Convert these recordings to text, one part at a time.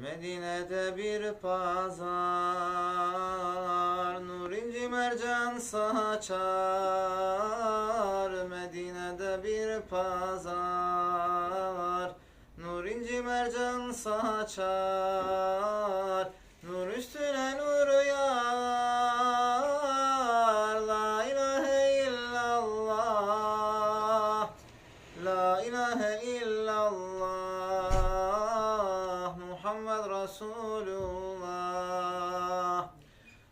Medine'de bir pazar Nur inci mercan saçar. Medine'de bir pazar Nur inci mercan saçar. Nur üstüne nur yağar Resulullah.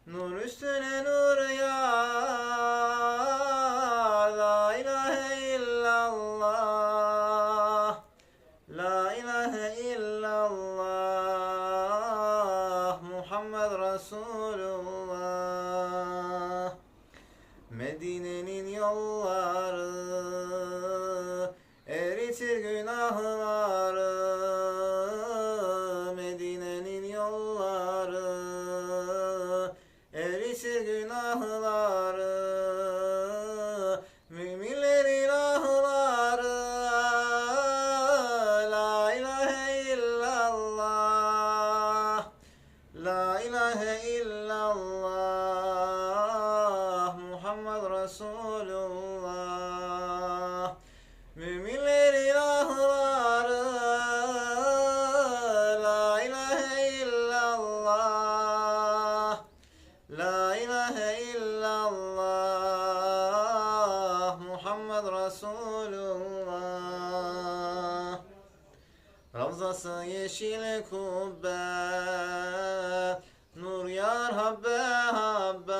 Nur üstüne nur yağar La ilahe illallah. La ilahe illallah. Muhammed Resulullah. Medine'nin yolları eritir günahları günahları Müminler ilahları La ilahe illallah La ilahe illallah Muhammed Resulullah Müminler Resulullah. Ravzası yeşil kubbe Nur yar habbe habbe.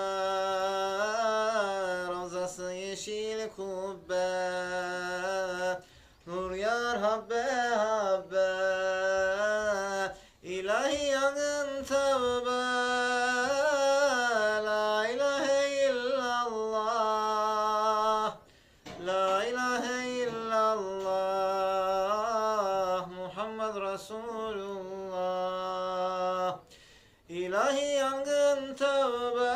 Ravzası yeşil kubbe Nur yar habbe habbe. İlahi yangın tevbe إلهي أنت توبة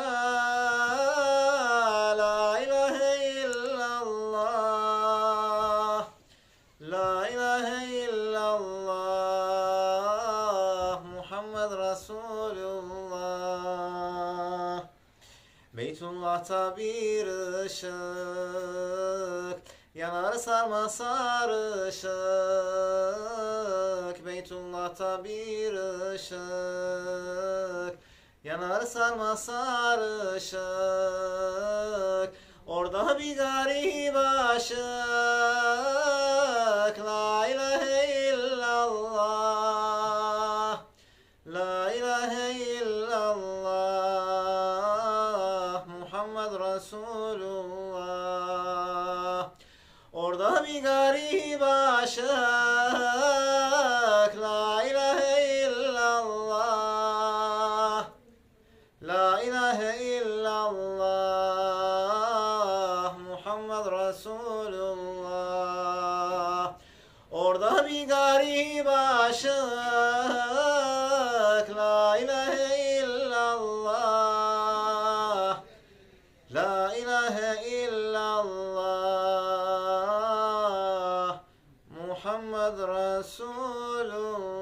لا إله إلا الله لا إله إلا الله محمد رسول الله. بيت الله تبير شك Yanar sarma sarışık. Beytullah'ta bir ışık. Yanar sarma sarışık. Orada bir garip aşık La ilahe illallah. La ilahe illallah. Muhammed Resulullah Orada bir garip aşık La ilahe illallah. La ilahe illallah Muhammed Resulullah. Orada bir garip aşık محمد رسول الله.